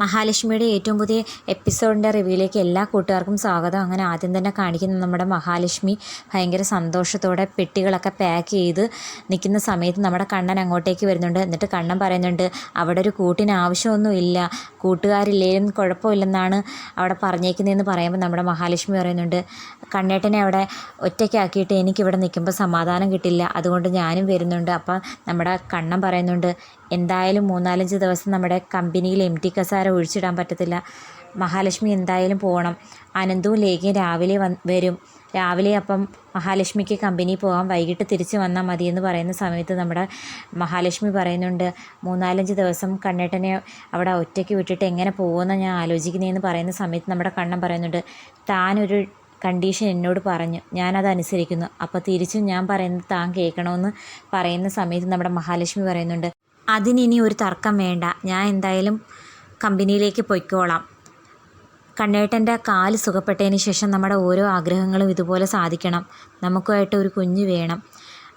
മഹാലക്ഷ്മിയുടെ ഏറ്റവും പുതിയ എപ്പിസോഡിന്റെ റിവ്യൂയിലേക്ക് എല്ലാ കൂട്ടുകാർക്കും സ്വാഗതം. അങ്ങനെ ആദ്യം തന്നെ കാണിക്കുന്ന നമ്മുടെ മഹാലക്ഷ്മി ഭയങ്കര സന്തോഷത്തോടെ പെട്ടികളൊക്കെ പാക്ക് ചെയ്ത് നിൽക്കുന്ന സമയത്ത് നമ്മുടെ കണ്ണൻ അങ്ങോട്ടേക്ക് വരുന്നുണ്ട്. എന്നിട്ട് കണ്ണൻ പറയുന്നുണ്ട് അവിടെ ഒരു കൂട്ടിന് ആവശ്യമൊന്നുമില്ല. കൂട്ടുകാരില്ലേലും കുഴപ്പമില്ലെന്നാണ് അവിടെ പറഞ്ഞേക്കുന്നതെന്ന് പറയുമ്പോൾ നമ്മുടെ മഹാലക്ഷ്മി പറയുന്നുണ്ട് കണ്ണേട്ടനെ അവിടെ ഒറ്റയ്ക്കാക്കിയിട്ട് എനിക്കിവിടെ നിൽക്കുമ്പോൾ സമാധാനം കിട്ടില്ല. അതുകൊണ്ട് ഞാനും വരുന്നുണ്ട്. അപ്പം നമ്മുടെ കണ്ണൻ പറയുന്നുണ്ട് എന്തായാലും മൂന്നാലഞ്ച് ദിവസം നമ്മുടെ കമ്പനിയിൽ എം ടി കസാര ഒഴിച്ചിടാൻ പറ്റത്തില്ല. മഹാലക്ഷ്മി എന്തായാലും പോകണം അനന്തവും ലേഖയും രാവിലെ വന്ന് വരും. രാവിലെ അപ്പം മഹാലക്ഷ്മിക്ക് കമ്പനി പോകാം വൈകിട്ട് തിരിച്ച് വന്നാൽ മതി എന്ന് പറയുന്ന സമയത്ത് നമ്മുടെ മഹാലക്ഷ്മി പറയുന്നുണ്ട് മൂന്നാലഞ്ച് ദിവസം കണ്ണേട്ടനെ അവിടെ ഒറ്റയ്ക്ക് വിട്ടിട്ട് എങ്ങനെ പോകുമെന്ന് ഞാൻ ആലോചിക്കുന്നതെന്ന് പറയുന്ന സമയത്ത് നമ്മുടെ കണ്ണൻ പറയുന്നുണ്ട് താനൊരു കണ്ടീഷൻ എന്നോട് പറഞ്ഞു. ഞാനത് അനുസരിക്കുന്നു അപ്പോൾ തിരിച്ചും ഞാൻ പറയുന്നത് താൻ കേൾക്കണമെന്ന് പറയുന്ന സമയത്ത് നമ്മുടെ മഹാലക്ഷ്മി പറയുന്നുണ്ട് അതിനിനി ഒരു തർക്കം വേണ്ട. ഞാൻ എന്തായാലും കമ്പനിയിലേക്ക് പൊയ്ക്കോളാം. കണ്ണേട്ടന്റെ കാൽ സുഖപ്പെട്ടതിന് ശേഷം നമ്മുടെ ഓരോ ആഗ്രഹങ്ങളും ഇതുപോലെ സാധിക്കണം. നമുക്കായിട്ട് ഒരു കുഞ്ഞ് വേണം.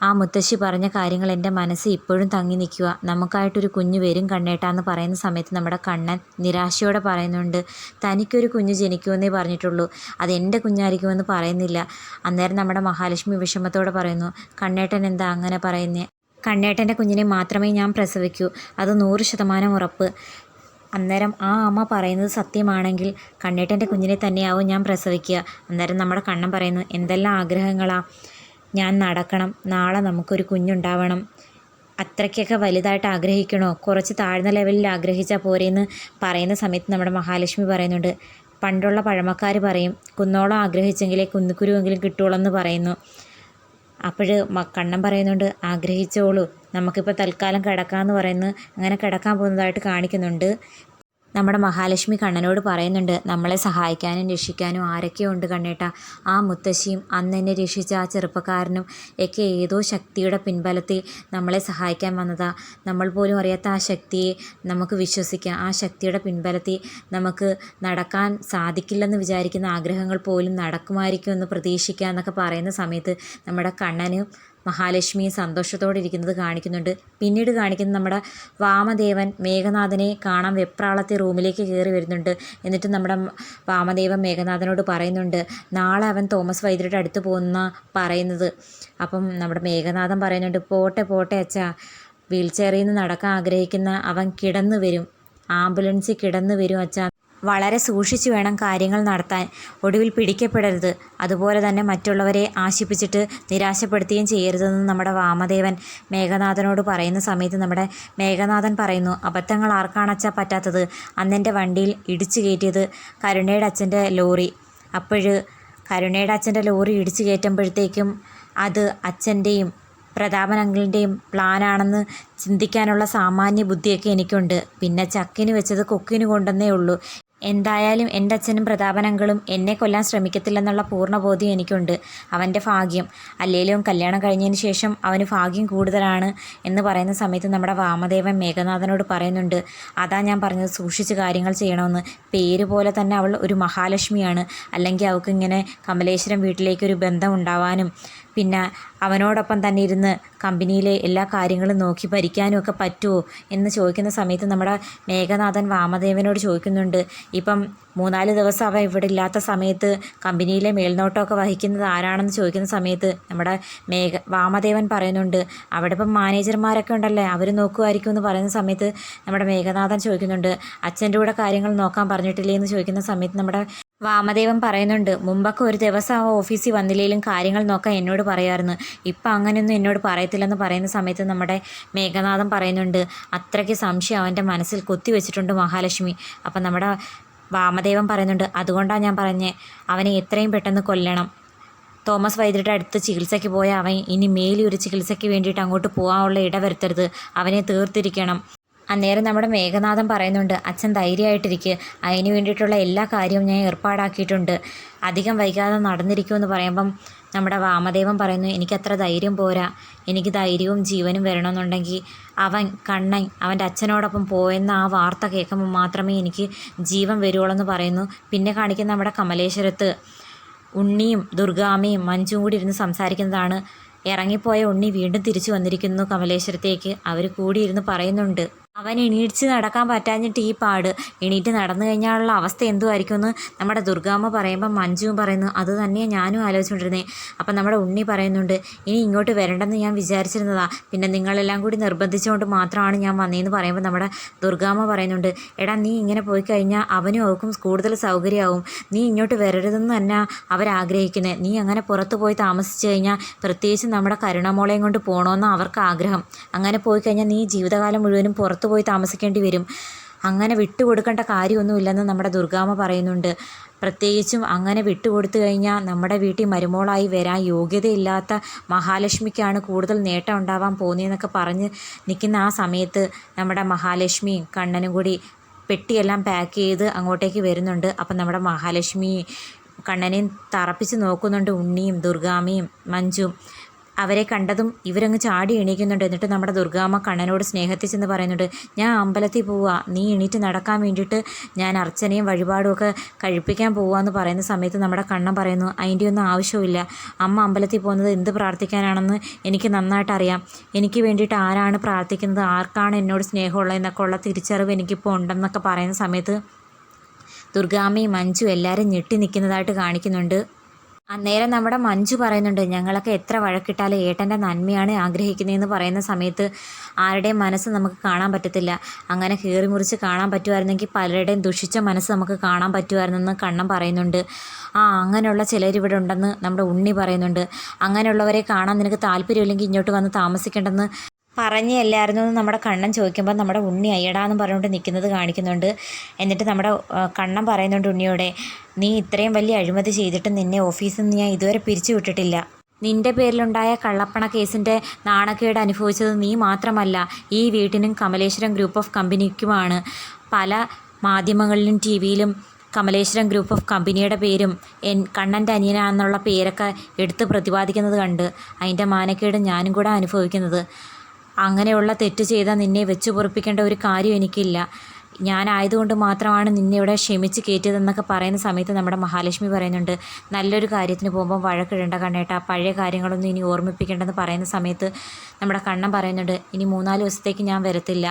ആ മുത്തശ്ശി പറഞ്ഞ കാര്യങ്ങൾ എന്റെ മനസ്സ് ഇപ്പോഴും തങ്ങി നിൽക്കുക. നമുക്കായിട്ടൊരു കുഞ്ഞ് വരും കണ്ണേട്ട എന്ന് പറയുന്ന സമയത്ത് നമ്മുടെ കണ്ണൻ നിരാശയോടെ പറയുന്നുണ്ട് തനിക്കൊരു കുഞ്ഞ് ജനിക്കുമെന്നേ പറഞ്ഞിട്ടുള്ളൂ. അത് എന്റെ കുഞ്ഞായിരിക്കുമെന്ന് പറയുന്നില്ല. അന്നേരം നമ്മുടെ മഹാലക്ഷ്മി വിഷമത്തോടെ പറയുന്നു കണ്ണേട്ടൻ എന്താ അങ്ങനെ പറയുന്നേ? കണ്ണേട്ടന്റെ കുഞ്ഞിനെ മാത്രമേ ഞാൻ പ്രസവിക്കൂ. അത് നൂറ് ശതമാനം ഉറപ്പ്. അന്നേരം ആ അമ്മ പറയുന്നത് സത്യമാണെങ്കിൽ കണ്ണേട്ടന്റെ കുഞ്ഞിനെ തന്നെയാവും ഞാൻ പ്രസവിക്കുക. അന്നേരം നമ്മുടെ കണ്ണൻ പറയുന്നു എന്തെല്ലാം ആഗ്രഹങ്ങളാണ് ഞാൻ നടക്കണം. നാളെ നമുക്കൊരു കുഞ്ഞുണ്ടാവണം. അത്രയ്ക്കൊക്കെ വലുതായിട്ട് ആഗ്രഹിക്കണോ? കുറച്ച് താഴ്ന്ന ലെവലിൽ ആഗ്രഹിച്ചാൽ പോരെയെന്ന് പറയുന്ന സമയത്ത് നമ്മുടെ മഹാലക്ഷ്മി പറയുന്നുണ്ട്. പണ്ടുള്ള പഴമക്കാർ പറയും കുന്നോളം ആഗ്രഹിച്ചെങ്കിലേ കുന്നുക്കുരുവെങ്കിലും കിട്ടുള്ളൂ എന്ന് പറയുന്നു. അപ്പോൾ കണ്ണൻ പറയുന്നുണ്ട് ആഗ്രഹിച്ചോളൂ. നമുക്കിപ്പോൾ തൽക്കാലം കിടക്കാമെന്ന് പറയുന്നു അങ്ങനെ കിടക്കാൻ പോകുന്നതായിട്ട് കാണിക്കുന്നുണ്ട്. നമ്മുടെ മഹാലക്ഷ്മി കണ്ണനോട് പറയുന്നുണ്ട് നമ്മളെ സഹായിക്കാനും രക്ഷിക്കാനും ആരൊക്കെയുണ്ട് കണ്ണേട്ട? ആ മുത്തശ്ശിയും അന്ന് എന്നെ രക്ഷിച്ച ആ ചെറുപ്പക്കാരനും ഒക്കെ ഏതോ ശക്തിയുടെ പിൻബലത്തിൽ നമ്മളെ സഹായിക്കാൻ വന്നതാ. നമ്മൾ പോലും അറിയാത്ത ആ ശക്തിയെ നമുക്ക് വിശ്വസിക്കാം. ആ ശക്തിയുടെ പിൻബലത്തിൽ നമുക്ക് നടക്കാൻ സാധിക്കില്ലെന്ന് വിചാരിക്കുന്ന ആഗ്രഹങ്ങൾ പോലും നടക്കുമായിരിക്കും എന്ന് പ്രതീക്ഷിക്കുക എന്നൊക്കെ പറയുന്ന സമയത്ത് നമ്മുടെ കണ്ണനും മഹാലക്ഷ്മിയും സന്തോഷത്തോടെ ഇരിക്കുന്നത് കാണിക്കുന്നുണ്ട്. പിന്നീട് കാണിക്കുന്നത് നമ്മുടെ വാമദേവൻ മേഘനാഥനെ കാണാൻ വെപ്രാളത്തെ റൂമിലേക്ക് കയറി വരുന്നുണ്ട്. എന്നിട്ട് നമ്മുടെ വാമദേവൻ മേഘനാഥനോട് പറയുന്നുണ്ട് നാളെ അവൻ തോമസ് വൈദ്യരുടെ അടുത്ത് പോകുന്ന പറയുന്നത്. അപ്പം നമ്മുടെ മേഘനാഥൻ പറയുന്നുണ്ട് പോട്ടെ പോട്ടെ അച്ഛാ. വീൽ ചെയറിൽ നിന്ന് നടക്കാൻ ആഗ്രഹിക്കുന്ന അവൻ കിടന്നു വരും. ആംബുലൻസിൽ കിടന്നു വരും അച്ഛാ. വളരെ സൂക്ഷിച്ചു വേണം കാര്യങ്ങൾ നടത്താൻ. ഒടുവിൽ പിടിക്കപ്പെടരുത്. അതുപോലെ തന്നെ മറ്റുള്ളവരെ ആശിപ്പിച്ചിട്ട് നിരാശപ്പെടുത്തുകയും ചെയ്യരുതെന്ന് നമ്മുടെ വാമദേവൻ മേഘനാഥനോട് പറയുന്ന സമയത്ത് നമ്മുടെ മേഘനാഥൻ പറയുന്നു അബദ്ധങ്ങൾ ആർക്കാണച്ചാ പറ്റാത്തത്? അന്നെന്റെ വണ്ടിയിൽ ഇടിച്ചു കയറ്റിയത് കരുണയുടെ അച്ഛന്റെ ലോറി. അപ്പോഴ് കരുണയുടെ അച്ഛന്റെ ലോറി ഇടിച്ചു കയറ്റുമ്പോഴത്തേക്കും അത് അച്ഛന്റെയും പ്രതാപൻ അങ്കിളിന്റെയും പ്ലാനാണെന്ന് ചിന്തിക്കാനുള്ള സാമാന്യ ബുദ്ധിയൊക്കെ എനിക്കുണ്ട്. പിന്നെ ചക്കിന് വെച്ചത് കൊക്കിന് കൊണ്ടെന്നേ ഉള്ളൂ. എന്തായാലും എന്റെ അച്ഛനും പ്രതാപനങ്ങളും എന്നെ കൊല്ലാൻ ശ്രമിക്കത്തില്ലെന്നുള്ള പൂർണ ബോധ്യം എനിക്കുണ്ട്. അവന്റെ ഭാഗ്യം. അല്ലേലും കല്യാണം കഴിഞ്ഞതിന് ശേഷം അവന് ഭാഗ്യം കൂടുതലാണ് എന്ന് പറയുന്ന സമയത്ത് നമ്മുടെ വാമദേവൻ മേഘനാഥനോട് പറയുന്നുണ്ട് അതാ ഞാൻ പറഞ്ഞത് സൂക്ഷിച്ച് കാര്യങ്ങൾ ചെയ്യണമെന്ന്. പേര് പോലെ തന്നെ അവൾ ഒരു മഹാലക്ഷ്മിയാണ്. അല്ലെങ്കിൽ അവൾക്ക് ഇങ്ങനെ കമലേശ്വരം വീട്ടിലേക്ക് ഒരു ബന്ധം ഉണ്ടാവാനും പിന്നെ അവനോടൊപ്പം തന്നെ ഇരുന്ന് കമ്പനിയിലെ എല്ലാ കാര്യങ്ങളും നോക്കി ഭരിക്കാനും ഒക്കെ പറ്റുമോ എന്ന് ചോദിക്കുന്ന സമയത്ത് നമ്മുടെ മേഘനാഥൻ വാമദേവനോട് ചോദിക്കുന്നുണ്ട്. ഇപ്പം മൂന്നാൽ ദിവസം അവൻ ഇവിടെ ഇല്ലാത്ത സമയത്ത് കമ്പനിയിലെ മേൽനോട്ടമൊക്കെ വഹിക്കുന്നത് ആരാണെന്ന് ചോദിക്കുന്ന സമയത്ത് നമ്മുടെ മേഘ വാമദേവൻ പറയുന്നുണ്ട് അവിടെ ഇപ്പം മാനേജർമാരൊക്കെ ഉണ്ടല്ലേ അവർ നോക്കുമായിരിക്കും എന്ന് പറയുന്ന സമയത്ത് നമ്മുടെ മേഘനാഥൻ ചോദിക്കുന്നുണ്ട് അച്ഛന്റെ കൂടെ കാര്യങ്ങൾ നോക്കാൻ പറഞ്ഞിട്ടില്ലേ എന്ന് ചോദിക്കുന്ന സമയത്ത് നമ്മുടെ വാമദേവൻ പറയുന്നുണ്ട് മുമ്പൊക്കെ ഒരു ദിവസം ആ ഓഫീസിൽ വന്നില്ലെങ്കിലും കാര്യങ്ങൾ നോക്കാൻ എന്നോട് പറയാമായിരുന്നു ഇപ്പം അങ്ങനെയൊന്നും എന്നോട് പറയത്തില്ലെന്ന് പറയുന്ന സമയത്ത് നമ്മുടെ മേഘനാഥൻ പറയുന്നുണ്ട് അത്രയ്ക്ക് സംശയം അവന്റെ മനസ്സിൽ കുത്തിവെച്ചിട്ടുണ്ട് മഹാലക്ഷ്മി. അപ്പം നമ്മുടെ വാമദേവൻ പറയുന്നുണ്ട് അതുകൊണ്ടാണ് ഞാൻ പറഞ്ഞേ അവനെ എത്രയും പെട്ടെന്ന് കൊല്ലണം. തോമസ് വൈദ്യരുടെ അടുത്ത് ചികിത്സയ്ക്ക് പോയ അവൻ ഇനി മേലി ഒരു ചികിത്സയ്ക്ക് വേണ്ടിയിട്ട് അങ്ങോട്ട് പോകാനുള്ള ഇടവരുത്തരുത്. അവനെ തീർത്തിരിക്കണം. അന്നേരം നമ്മുടെ മേഘനാഥൻ പറയുന്നുണ്ട് അച്ഛൻ ധൈര്യമായിട്ടിരിക്കുക അതിന് വേണ്ടിയിട്ടുള്ള എല്ലാ കാര്യവും ഞാൻ ഏർപ്പാടാക്കിയിട്ടുണ്ട്. അധികം വൈകാതെ നടന്നിരിക്കുമെന്ന് പറയുമ്പം നമ്മുടെ വാമദേവൻ പറയുന്നു എനിക്കത്ര ധൈര്യം പോരാ. എനിക്ക് ധൈര്യവും ജീവനും വരണമെന്നുണ്ടെങ്കിൽ അവൻ കണ്ണൻ അവന്റെ അച്ഛനോടൊപ്പം പോയെന്ന ആ വാർത്ത കേൾക്കുമ്പോൾ മാത്രമേ എനിക്ക് ജീവൻ വരുവുള്ളൂ എന്ന് പറയുന്നു. പിന്നെ കാണിക്കുന്ന നമ്മുടെ കമലേശ്വരത്ത് ഉണ്ണിയും ദുർഗാമ്മയും മഞ്ജുവും കൂടി ഇരുന്ന് സംസാരിക്കുന്നതാണ്. ഇറങ്ങിപ്പോയ ഉണ്ണി വീണ്ടും തിരിച്ചു വന്നിരിക്കുന്നു കമലേശ്വരത്തേക്ക്. അവർ കൂടിയിരുന്ന് പറയുന്നുണ്ട് അവൻ എണീറ്റ് നടക്കാൻ പറ്റാഞ്ഞിട്ട് ഈ പാട്. എണീറ്റ് നടന്നു കഴിഞ്ഞാലുള്ള അവസ്ഥ എന്തുമായിരിക്കും എന്ന് നമ്മുടെ ദുർഗാമ്മ പറയുമ്പോൾ മഞ്ജുവും പറയുന്നു അത് തന്നെയാണ് ഞാനും ആലോചിച്ചുകൊണ്ടിരുന്നത് അപ്പം നമ്മുടെ ഉണ്ണി പറയുന്നുണ്ട് ഇനി ഇങ്ങോട്ട് വരണ്ടെന്ന് ഞാൻ വിചാരിച്ചിരുന്നതാ. പിന്നെ നിങ്ങളെല്ലാം കൂടി നിർബന്ധിച്ചുകൊണ്ട് മാത്രമാണ് ഞാൻ വന്നതെന്ന് പറയുമ്പോൾ നമ്മുടെ ദുർഗാമ്മ പറയുന്നുണ്ട് എടാ നീ ഇങ്ങനെ പോയി കഴിഞ്ഞാൽ അവനും അവർക്കും കൂടുതൽ സൗകര്യമാവും. നീ ഇങ്ങോട്ട് വരരുതെന്ന് തന്നെ അവരാഗ്രഹിക്കുന്നത് നീ അങ്ങനെ പുറത്ത് പോയി താമസിച്ച് കഴിഞ്ഞാൽ പ്രത്യേകിച്ച് നമ്മുടെ കരുണമോളെയും കൊണ്ട് പോകണമെന്ന് അവർക്ക് ആഗ്രഹം. അങ്ങനെ പോയി കഴിഞ്ഞാൽ നീ ജീവിതകാലം മുഴുവനും പുറത്ത് പോയി താമസിക്കേണ്ടി വരും. അങ്ങനെ വിട്ടുകൊടുക്കേണ്ട കാര്യമൊന്നുമില്ലെന്ന് നമ്മുടെ ദുർഗാമ്മ പറയുന്നുണ്ട്. പ്രത്യേകിച്ചും അങ്ങനെ വിട്ടുകൊടുത്തു കഴിഞ്ഞാൽ നമ്മുടെ വീട്ടിൽ മരുമോളായി വരാൻ യോഗ്യതയില്ലാത്ത മഹാലക്ഷ്മിക്കാണ് കൂടുതൽ നേട്ടം ഉണ്ടാവാൻ പോകുന്നതെന്നൊക്കെ പറഞ്ഞ് നിൽക്കുന്ന ആ സമയത്ത് നമ്മുടെ മഹാലക്ഷ്മിയും കണ്ണനും കൂടി പെട്ടിയെല്ലാം പാക്ക് ചെയ്ത് അങ്ങോട്ടേക്ക് വരുന്നുണ്ട്. അപ്പം നമ്മുടെ മഹാലക്ഷ്മി കണ്ണനെയും തറപ്പിച്ച് നോക്കുന്നുണ്ട് ഉണ്ണിയും ദുർഗാമ്മയും മഞ്ജുവും. അവരെ കണ്ടതും ഇവരങ്ങ് ചാടി എണീക്കുന്നുണ്ട്. എന്നിട്ട് നമ്മുടെ ദുർഗാമ്മ കണ്ണനോട് സ്നേഹത്തിൽ ചെന്ന് പറയുന്നുണ്ട് ഞാൻ അമ്പലത്തിൽ പോവാ. നീ എണീറ്റ് നടക്കാൻ വേണ്ടിയിട്ട് ഞാൻ അർച്ചനയും വഴിപാടും ഒക്കെ കഴിപ്പിക്കാൻ പോവാന്ന് പറയുന്ന സമയത്ത് നമ്മുടെ കണ്ണൻ പറയുന്നു അതിന്റെ ഒന്നും ആവശ്യമില്ല അമ്മ അമ്പലത്തിൽ പോകുന്നത് എന്ത് പ്രാർത്ഥിക്കാനാണെന്ന് എനിക്ക് നന്നായിട്ട് അറിയാം എനിക്ക് വേണ്ടിയിട്ട് ആരാണ് പ്രാർത്ഥിക്കുന്നത്? ആർക്കാണ് എന്നോട് സ്നേഹമുള്ളതെന്നൊക്കെ ഉള്ള തിരിച്ചറിവ് എനിക്കിപ്പോൾ ഉണ്ടെന്നൊക്കെ പറയുന്ന സമയത്ത് ദുർഗാമ്മയും മഞ്ജു എല്ലാവരും ഞെട്ടി നിൽക്കുന്നതായിട്ട് കാണിക്കുന്നുണ്ട്. അന്നേരം നമ്മുടെ മഞ്ജു പറയുന്നുണ്ട് ഞങ്ങളൊക്കെ എത്ര വഴക്കിട്ടാലും ഏട്ടന്റെ നന്മയാണ് ആഗ്രഹിക്കുന്നതെന്ന് പറയുന്ന സമയത്ത് ആരുടെയും മനസ്സ് നമുക്ക് കാണാൻ പറ്റത്തില്ല. അങ്ങനെ കീറി മുറിച്ച് കാണാൻ പറ്റുമായിരുന്നെങ്കിൽ പലരുടെയും ദുഷിച്ച മനസ്സ് നമുക്ക് കാണാൻ പറ്റുമായിരുന്നെന്ന് കണ്ണം പറയുന്നുണ്ട്. ആ അങ്ങനെയുള്ള ചിലരിവിടെ ഉണ്ടെന്ന് നമ്മുടെ ഉണ്ണി പറയുന്നുണ്ട്. അങ്ങനെയുള്ളവരെ കാണാൻ നിനക്ക് താല്പര്യമില്ലെങ്കിൽ ഇങ്ങോട്ട് വന്ന് താമസിക്കേണ്ടെന്ന് പറഞ്ഞല്ലായിരുന്നു എന്ന് നമ്മുടെ കണ്ണൻ ചോദിക്കുമ്പോൾ നമ്മുടെ ഉണ്ണി അയ്യടാന്ന് പറഞ്ഞുകൊണ്ട് നിൽക്കുന്നത് കാണിക്കുന്നുണ്ട്. എന്നിട്ട് നമ്മുടെ കണ്ണൻ പറയുന്നുണ്ട് ഉണ്ണിയോടെ നീ ഇത്രയും വലിയ അഴിമതി ചെയ്തിട്ട് നിന്നെ ഓഫീസിൽ നിന്ന് ഞാൻ ഇതുവരെ പിരിച്ചു വിട്ടിട്ടില്ല. നിന്റെ പേരിലുണ്ടായ കള്ളപ്പണ കേസിന്റെ നാണക്കേട് അനുഭവിച്ചത് നീ മാത്രമല്ല ഈ വീട്ടിനും കമലേശ്വരം ഗ്രൂപ്പ് ഓഫ് കമ്പനിക്കുമാണ്. പല മാധ്യമങ്ങളിലും ടി വിയിലും കമലേശ്വരം ഗ്രൂപ്പ് ഓഫ് കമ്പനിയുടെ പേരും എൻ കണ്ണന്റെ അനിയനാണെന്നുള്ള പേരൊക്കെ എടുത്ത് പ്രതിപാദിക്കുന്നത് കണ്ട് അതിന്റെ മാനക്കേട് ഞാനും കൂടെ അനുഭവിക്കുന്നത്. അങ്ങനെയുള്ള തെറ്റ് ചെയ്താൽ നിന്നെ വെച്ച് പൊറപ്പിക്കേണ്ട ഒരു കാര്യം എനിക്കില്ല. ഞാനായതുകൊണ്ട് മാത്രമാണ് നിന്നെ ഇവിടെ ക്ഷമിച്ച് കയറ്റിയതെന്നൊക്കെ പറയുന്ന സമയത്ത് നമ്മുടെ മഹാലക്ഷ്മി പറയുന്നുണ്ട് നല്ലൊരു കാര്യത്തിന് പോകുമ്പോൾ വഴക്കിടേണ്ട കണ്ണേട്ടാ പഴയ കാര്യങ്ങളൊന്നും ഇനി ഓർമ്മിപ്പിക്കേണ്ടെന്ന് പറയുന്ന സമയത്ത് നമ്മുടെ കണ്ണൻ പറയുന്നുണ്ട് ഇനി മൂന്നാൽ ദിവസത്തേക്ക് ഞാൻ വരത്തില്ല.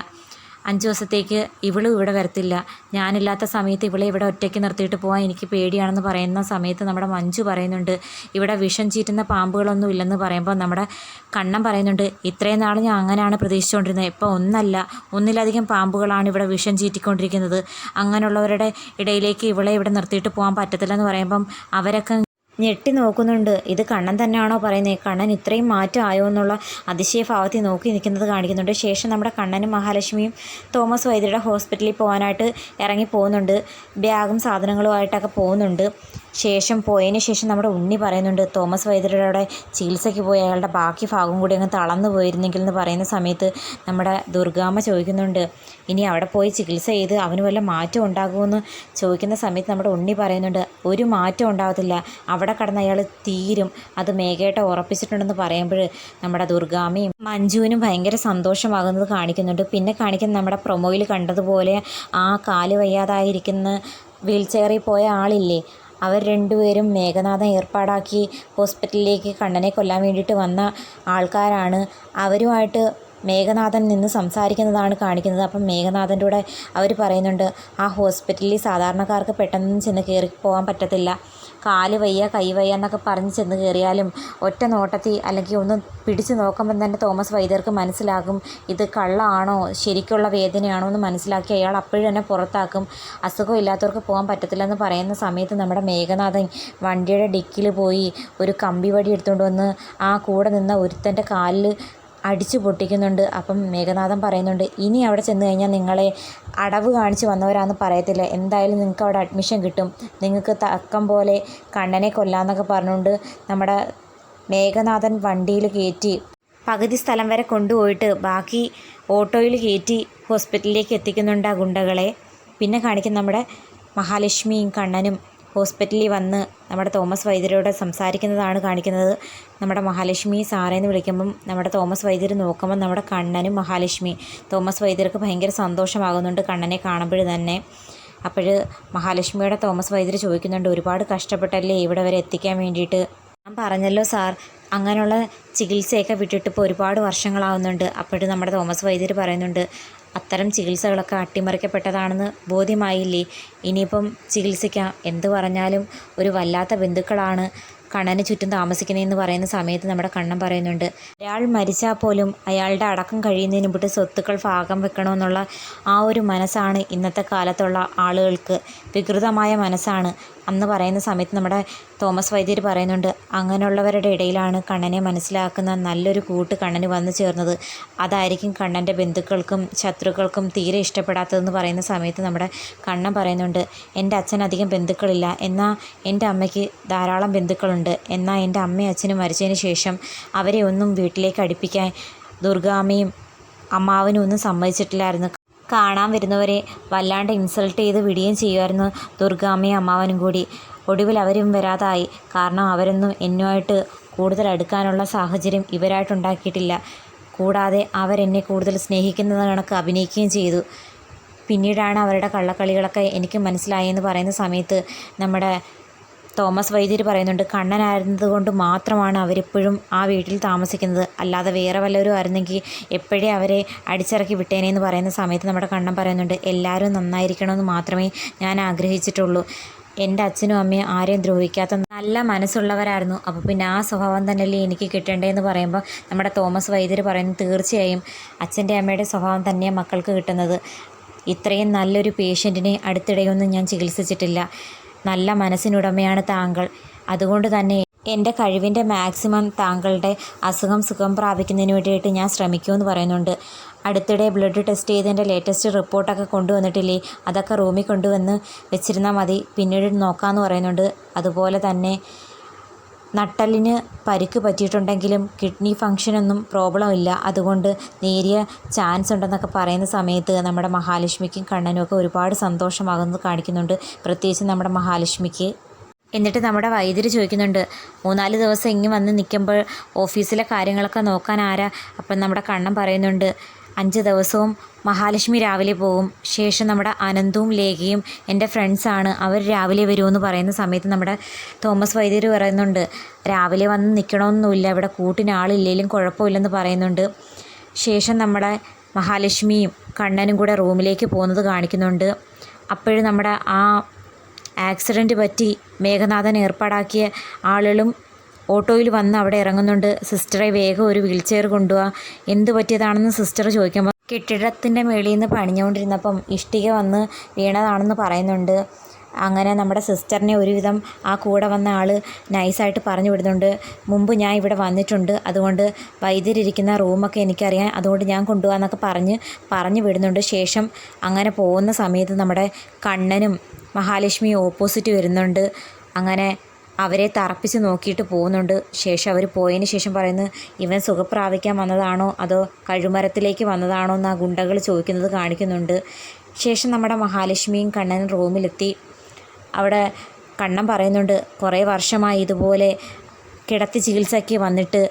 അഞ്ച് ദിവസത്തേക്ക് ഇവളും ഇവിടെ വരത്തില്ല. ഞാനില്ലാത്ത സമയത്ത് ഇവളെ ഇവിടെ ഒറ്റയ്ക്ക് നിർത്തിയിട്ട് പോകാൻ എനിക്ക് പേടിയാണെന്ന് പറയുന്ന സമയത്ത് നമ്മുടെ മഞ്ജു പറയുന്നുണ്ട് ഇവിടെ വിഷം ചീറ്റുന്ന പാമ്പുകളൊന്നും ഇല്ലെന്ന് പറയുമ്പോൾ നമ്മുടെ കണ്ണം പറയുന്നുണ്ട് ഇത്രയും നാൾ ഞാൻ അങ്ങനെയാണ് പ്രതീക്ഷിച്ചുകൊണ്ടിരുന്നത് ഇപ്പോൾ ഒന്നല്ല ഒന്നിലധികം പാമ്പുകളാണ് ഇവിടെ വിഷം ചീറ്റിക്കൊണ്ടിരിക്കുന്നത്. അങ്ങനെയുള്ളവരുടെ ഇടയിലേക്ക് ഇവളെ ഇവിടെ നിർത്തിയിട്ട് പോകാൻ പറ്റത്തില്ലെന്ന് പറയുമ്പം അവരൊക്കെ ഞെട്ടി നോക്കുന്നുണ്ട്. ഇത് കണ്ണൻ തന്നെയാണോ പറയുന്നത് കണ്ണൻ ഇത്രയും മാറ്റം ആയോ എന്നുള്ള അതിശയഭാവത്തിൽ നോക്കി നിൽക്കുന്നത് കാണിക്കുന്നുണ്ട്. ശേഷം നമ്മുടെ കണ്ണനും മഹാലക്ഷ്മിയും തോമസ് വൈദ്യരുടെ ഹോസ്പിറ്റലിൽ പോകാനായിട്ട് ഇറങ്ങി പോകുന്നുണ്ട്. ബാഗും സാധനങ്ങളുമായിട്ടൊക്കെ പോകുന്നുണ്ട്. ശേഷം പോയതിന് ശേഷം നമ്മുടെ ഉണ്ണി പറയുന്നുണ്ട് തോമസ് വൈദ്യരുടെ ചികിത്സയ്ക്ക് പോയി അയാളുടെ ബാക്കി ഭാഗം കൂടി അങ്ങ് തളർന്നു പോയിരുന്നെങ്കിൽ എന്ന് പറയുന്ന സമയത്ത് നമ്മുടെ ദുർഗാമ്മ ചോദിക്കുന്നുണ്ട് ഇനി അവിടെ പോയി ചികിത്സ ചെയ്ത് അവന് വല്ല മാറ്റം ഉണ്ടാകുമെന്ന്? ചോദിക്കുന്ന സമയത്ത് നമ്മുടെ ഉണ്ണി പറയുന്നുണ്ട് ഒരു മാറ്റം ഉണ്ടാകത്തില്ല അവിടെ കടന്ന് അയാൾ തീരും. അത് മേഘേട്ട ഉറപ്പിച്ചിട്ടുണ്ടെന്ന് പറയുമ്പോൾ നമ്മുടെ ദുർഗാമ്മയും മഞ്ജുവിനും ഭയങ്കര സന്തോഷമാകുന്നത് കാണിക്കുന്നുണ്ട്. പിന്നെ കാണിക്കുന്ന നമ്മുടെ പ്രൊമോയിൽ കണ്ടതുപോലെ ആ കാൽ വയ്യാതായിരിക്കുന്ന വീൽ ചെയറിൽ പോയ ആളില്ലേ അവർ രണ്ടുപേരും മേഘനാഥൻ ഏർപ്പാടാക്കി ഹോസ്പിറ്റലിലേക്ക് കണ്ണനെ കൊല്ലാൻ വേണ്ടിയിട്ട് വന്ന ആൾക്കാരാണ്. അവരുമായിട്ട് മേഘനാഥൻ നിന്ന് സംസാരിക്കുന്നതാണ് കാണിക്കുന്നത്. അപ്പം മേഘനാഥന്റെ കൂടെ അവർ പറയുന്നുണ്ട് ആ ഹോസ്പിറ്റലിൽ സാധാരണക്കാർക്ക് പെട്ടെന്ന് ചെന്ന് കയറി പോകാൻ പറ്റത്തില്ല. കാൽ വയ്യ കൈ വയ്യ എന്നൊക്കെ പറഞ്ഞ് ചെന്ന് കയറിയാലും ഒറ്റ നോട്ടത്തിൽ അല്ലെങ്കിൽ ഒന്ന് പിടിച്ച് നോക്കുമ്പം തന്നെ തോമസ് വൈദ്യർക്ക് മനസ്സിലാകും ഇത് കള്ളാണോ ശരിക്കുള്ള വേദനയാണോ എന്ന് മനസ്സിലാക്കി അയാൾ അപ്പോഴും തന്നെ പുറത്താക്കും. അസുഖമില്ലാത്തവർക്ക് പോകാൻ പറ്റത്തില്ലെന്ന് പറയുന്ന സമയത്ത് നമ്മുടെ മേഘനാഥൻ വണ്ടിയുടെ ഡിക്കിൽ പോയി ഒരു കമ്പി വടി എടുത്തുകൊണ്ട് വന്ന് ആ കൂടെ നിന്ന ഒരുത്തന്റെ കാലിൽ അടിച്ചു പൊട്ടിക്കുന്നുണ്ട്. അപ്പം മേഘനാഥൻ പറയുന്നുണ്ട് ഇനി അവിടെ ചെന്ന് കഴിഞ്ഞാൽ നിങ്ങളെ അടവ് കാണിച്ച് വന്നവരാന്ന് പറയത്തില്ല. എന്തായാലും നിങ്ങൾക്ക് അവിടെ അഡ്മിഷൻ കിട്ടും. നിങ്ങൾക്ക് തക്കം പോലെ കണ്ണനെ കൊല്ലാന്നൊക്കെ പറഞ്ഞുകൊണ്ട് നമ്മുടെ മേഘനാഥൻ വണ്ടിയിൽ കയറ്റി പകുതി സ്ഥലം വരെ കൊണ്ടുപോയിട്ട് ബാക്കി ഓട്ടോയിൽ കയറ്റി ഹോസ്പിറ്റലിലേക്ക് എത്തിക്കുന്നുണ്ട് ആ ഗുണ്ടകളെ. പിന്നെ കാണിക്കുന്ന നമ്മുടെ മഹാലക്ഷ്മിയും കണ്ണനും ഹോസ്പിറ്റലിൽ വന്ന് നമ്മുടെ തോമസ് വൈദ്യരോട് സംസാരിക്കുന്നതാണ് കാണിക്കുന്നത്. നമ്മുടെ മഹാലക്ഷ്മി സാറേന്ന് വിളിക്കുമ്പം നമ്മുടെ തോമസ് വൈദ്യർ നോക്കുമ്പം നമ്മുടെ കണ്ണനും മഹാലക്ഷ്മി. തോമസ് വൈദ്യർക്ക് ഭയങ്കര സന്തോഷമാകുന്നുണ്ട് കണ്ണനെ കാണുമ്പോൾ തന്നെ. അപ്പോൾ മഹാലക്ഷ്മിയുടെ തോമസ് വൈദ്യർ ചോദിക്കുന്നുണ്ട് ഒരുപാട് കഷ്ടപ്പെട്ടല്ലേ ഇവിടെ വരെ എത്തിക്കാൻ വേണ്ടിയിട്ട്? ഞാൻ പറഞ്ഞല്ലോ സാർ അങ്ങനെയുള്ള ചികിത്സയൊക്കെ വിട്ടിട്ട് ഇപ്പോൾ ഒരുപാട് വർഷങ്ങളാവുന്നുണ്ട്. അപ്പോഴും നമ്മുടെ തോമസ് വൈദ്യർ പറയുന്നുണ്ട് അത്തരം ചികിത്സകളൊക്കെ അട്ടിമറിക്കപ്പെട്ടതാണെന്ന് ബോധ്യമായില്ലേ? ഇനിയിപ്പം ചികിത്സിക്കാം. എന്ത് പറഞ്ഞാലും ഒരു വല്ലാത്ത ബന്ധുക്കളാണ് കണ്ണന് ചുറ്റും താമസിക്കുന്നതെന്ന് പറയുന്ന സമയത്ത് നമ്മുടെ കണ്ണൻ പറയുന്നുണ്ട് ഒരാൾ മരിച്ചാൽ പോലും അയാളുടെ അടക്കം കഴിയുന്നതിന് മുമ്പിട്ട് സ്വത്തുക്കൾ ഭാഗം വെക്കണമെന്നുള്ള ആ ഒരു മനസ്സാണ് ഇന്നത്തെ കാലത്തുള്ള ആളുകൾക്ക് വികൃതമായ മനസ്സാണ്. അന്ന് പറയുന്ന സമയത്ത് നമ്മുടെ തോമസ് വൈദ്യർ പറയുന്നുണ്ട് അങ്ങനെയുള്ളവരുടെ ഇടയിലാണ് കണ്ണനെ മനസ്സിലാക്കുന്ന നല്ലൊരു കൂട്ട് കണ്ണന് വന്നു ചേർന്നത്. അതായിരിക്കും കണ്ണന്റെ ബന്ധുക്കൾക്കും ശത്രുക്കൾക്കും തീരെ ഇഷ്ടപ്പെടാത്തതെന്ന് പറയുന്ന സമയത്ത് നമ്മുടെ കണ്ണൻ പറയുന്നുണ്ട് എന്റെ അച്ഛൻ അധികം ബന്ധുക്കളില്ല. എന്നാൽ എന്റെ അമ്മയ്ക്ക് ധാരാളം ബന്ധുക്കളുണ്ട്. എന്നാൽ എന്റെ അമ്മയും അച്ഛനും മരിച്ചതിന് ശേഷം അവരെ ഒന്നും വീട്ടിലേക്ക് അടുപ്പിക്കാൻ ദുർഗാമ്മയും അമ്മാവനും ഒന്നും സമ്മതിച്ചിട്ടില്ലായിരുന്നു. കാണാൻ വരുന്നവരെ വല്ലാണ്ട് ഇൻസൾട്ട് ചെയ്ത് വിടുകയും ചെയ്യുമായിരുന്നു ദുർഗാമ്മയും അമ്മാവനും കൂടി. ഒടുവിൽ അവരും വരാതായി. കാരണം അവരൊന്നും എന്നുമായിട്ട് കൂടുതൽ അടുക്കാനുള്ള സാഹചര്യം ഇവരായിട്ടുണ്ടാക്കിയിട്ടില്ല കൂടാതെ അവരെന്നെ കൂടുതൽ സ്നേഹിക്കുന്നത് കണക്ക് അഭിനയിക്കുകയും ചെയ്തു. പിന്നീടാണ് അവരുടെ കള്ളക്കളികളൊക്കെ എനിക്ക് മനസ്സിലായെന്ന് പറയുന്ന സമയത്ത് നമ്മുടെ തോമസ് വൈദ്യർ പറയുന്നുണ്ട് കണ്ണനായിരുന്നത് കൊണ്ട് മാത്രമാണ് അവരിപ്പോഴും ആ വീട്ടിൽ താമസിക്കുന്നത്. അല്ലാതെ വേറെ വല്ലവരും ആയിരുന്നെങ്കിൽ എപ്പോഴേ അവരെ അടിച്ചിറക്കി വിട്ടേനെന്ന് പറയുന്ന സമയത്ത് നമ്മുടെ കണ്ണൻ പറയുന്നുണ്ട് എല്ലാവരും നന്നായിരിക്കണമെന്ന് മാത്രമേ ഞാൻ ആഗ്രഹിച്ചിട്ടുള്ളൂ. എന്റെ അച്ഛനും അമ്മയും ആരെയും ദ്രോഹിക്കാത്ത നല്ല മനസ്സുള്ളവരായിരുന്നു. അപ്പോൾ പിന്നെ ആ സ്വഭാവം തന്നെയല്ലേ എനിക്ക് കിട്ടേണ്ടതെന്ന് പറയുമ്പോൾ നമ്മുടെ തോമസ് വൈദ്യർ പറയുന്നു തീർച്ചയായും അച്ഛന്റെ അമ്മയുടെ സ്വഭാവം തന്നെയാണ് മക്കൾക്ക് കിട്ടുന്നത്. ഇത്രയും നല്ലൊരു പേഷ്യന്റിനെ അടുത്തിടെയൊന്നും ഞാൻ ചികിത്സിച്ചിട്ടില്ല. നല്ല മനസ്സിനുടമയാണ് താങ്കൾ. അതുകൊണ്ട് തന്നെ എന്റെ കഴിവിന്റെ മാക്സിമം താങ്കളുടെ അസുഖം സുഖം പ്രാപിക്കുന്നതിന് വേണ്ടിയിട്ട് ഞാൻ ശ്രമിക്കുമെന്ന് പറയുന്നുണ്ട്. അടുത്തിടെ ബ്ലഡ് ടെസ്റ്റ് ചെയ്തതിന്റെ ലേറ്റസ്റ്റ് റിപ്പോർട്ടൊക്കെ കൊണ്ടുവന്നിട്ടില്ലേ? അതൊക്കെ റൂമിൽ കൊണ്ടുവന്ന് വെച്ചിരുന്നാൽ മതി. പിന്നീട് നോക്കാമെന്ന് പറയുന്നുണ്ട്. അതുപോലെ തന്നെ നട്ടലിന് പരിക്ക് പറ്റിയിട്ടുണ്ടെങ്കിലും കിഡ്നി ഫങ്ഷനൊന്നും പ്രോബ്ലം ഇല്ല അതുകൊണ്ട് നേരിയ ചാൻസ് ഉണ്ടെന്നൊക്കെ പറയുന്ന സമയത്ത് നമ്മുടെ മഹാലക്ഷ്മിക്കും കണ്ണനും ഒക്കെ ഒരുപാട് സന്തോഷമാകുന്നത് കാണിക്കുന്നുണ്ട്. പ്രത്യേകിച്ച് നമ്മുടെ മഹാലക്ഷ്മിക്ക്. എന്നിട്ട് നമ്മുടെ വൈദ്യര് ചോദിക്കുന്നുണ്ട് മൂന്നാൽ ദിവസം ഇങ്ങ് വന്ന് നിൽക്കുമ്പോൾ ഓഫീസിലെ കാര്യങ്ങളൊക്കെ നോക്കാൻ ആരാ? അപ്പം നമ്മുടെ കണ്ണൻ പറയുന്നുണ്ട് അഞ്ച് ദിവസവും മഹാലക്ഷ്മി രാവിലെ പോകും ശേഷം നമ്മുടെ അനന്തവും ലേഖയും എന്റെ ഫ്രണ്ട്സാണ് അവർ രാവിലെ വരുമെന്ന് പറയുന്ന സമയത്ത് നമ്മുടെ തോമസ് വൈദ്യർ പറയുന്നുണ്ട് രാവിലെ വന്ന് നിൽക്കണമെന്നൊന്നുമില്ല ഇവിടെ കൂട്ടിന് ആളില്ലെങ്കിലും കുഴപ്പമില്ലെന്ന് പറയുന്നുണ്ട്. ശേഷം നമ്മുടെ മഹാലക്ഷ്മിയും കണ്ണനും കൂടെ റൂമിലേക്ക് പോകുന്നത് കാണിക്കുന്നുണ്ട്. അപ്പോഴും നമ്മുടെ ആ ആക്സിഡന്റ് പറ്റി മേഘനാഥൻ ഏർപ്പാടാക്കിയ ആളുകളും ഓട്ടോയിൽ വന്ന് അവിടെ ഇറങ്ങുന്നുണ്ട്. സിസ്റ്ററെ വേഗം ഒരു വീൽ ചെയർ കൊണ്ടുപോവാ എന്ത് പറ്റിയതാണെന്ന് സിസ്റ്റർ ചോദിക്കുമ്പോൾ കെട്ടിടത്തിന്റെ മേളിൽ നിന്ന് പണിഞ്ഞുകൊണ്ടിരുന്നപ്പം ഇഷ്ടിക വന്ന് വീണതാണെന്ന് പറയുന്നുണ്ട്. അങ്ങനെ നമ്മുടെ സിസ്റ്ററിനെ ഒരുവിധം ആ കൂടെ വന്ന ആൾ നൈസായിട്ട് പറഞ്ഞു വിടുന്നുണ്ട്. മുമ്പ് ഞാൻ ഇവിടെ വന്നിട്ടുണ്ട്. അതുകൊണ്ട് വൈദ്യരിക്കുന്ന റൂമൊക്കെ എനിക്കറിയാം. അതുകൊണ്ട് ഞാൻ കൊണ്ടുപോകാമെന്നൊക്കെ പറഞ്ഞ് പറഞ്ഞു വിടുന്നുണ്ട്. ശേഷം അങ്ങനെ പോകുന്ന സമയത്ത് നമ്മുടെ കണ്ണനും മഹാലക്ഷ്മി ഓപ്പോസിറ്റ് വരുന്നുണ്ട്. അങ്ങനെ അവരെ തറപ്പിച്ച് നോക്കിയിട്ട് പോകുന്നുണ്ട്. ശേഷം അവർ പോയതിന് ശേഷം പറയുന്നു ഇവൻ സുഖപ്രാപിക്കാൻ വന്നതാണോ? അതോ കഴുമരത്തിലേക്ക് വന്നതാണോ? എന്ന് ആ ഗുണ്ടകൾ ചോദിക്കുന്നത് കാണിക്കുന്നുണ്ട്. ശേഷം നമ്മുടെ മഹാലക്ഷ്മിയും കണ്ണനും റൂമിലെത്തി. അവിടെ കണ്ണൻ പറയുന്നുണ്ട് കുറേ വർഷമായി ഇതുപോലെ കിടത്തി ചികിത്സയ്ക്ക് വന്നിട്ട്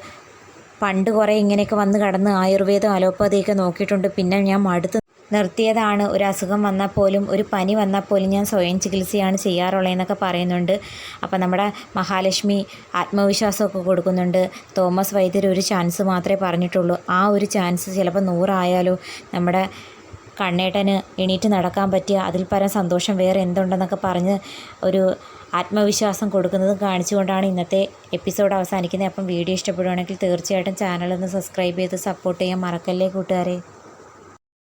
പണ്ട് കുറേ ഇങ്ങനെയൊക്കെ വന്ന് കടന്ന് ആയുർവേദം അലോപ്പതിയൊക്കെ നോക്കിയിട്ടുണ്ട്. പിന്നെ ഞാൻ മടുത്ത് നിർത്തിയതാണ്. ഒരു അസുഖം വന്നാൽ പോലും ഒരു പനി വന്നാൽ പോലും ഞാൻ സ്വയം ചികിത്സയാണ് ചെയ്യാറുള്ളത് എന്നൊക്കെ പറയുന്നുണ്ട്. അപ്പോൾ നമ്മുടെ മഹാലക്ഷ്മി ആത്മവിശ്വാസമൊക്കെ കൊടുക്കുന്നുണ്ട്. തോമസ് വൈദ്യർ ഒരു ചാൻസ് മാത്രമേ പറഞ്ഞിട്ടുള്ളൂ. ആ ഒരു ചാൻസ് ചിലപ്പോൾ നൂറായാലോ നമ്മുടെ കണ്ണേട്ടന് എണീറ്റ് നടക്കാൻ പറ്റിയ അതിൽ പരം സന്തോഷം വേറെ എന്തുണ്ടെന്നൊക്കെ പറഞ്ഞ് ഒരു ആത്മവിശ്വാസം കൊടുക്കുന്നതും കാണിച്ചുകൊണ്ടാണ് ഇന്നത്തെ എപ്പിസോഡ് അവസാനിക്കുന്നത്. അപ്പം വീഡിയോ ഇഷ്ടപ്പെടുവാണെങ്കിൽ തീർച്ചയായിട്ടും ചാനലൊന്ന് സബ്സ്ക്രൈബ് ചെയ്ത് സപ്പോർട്ട് ചെയ്യാൻ മറക്കല്ലേ കൂട്ടുകാരെ.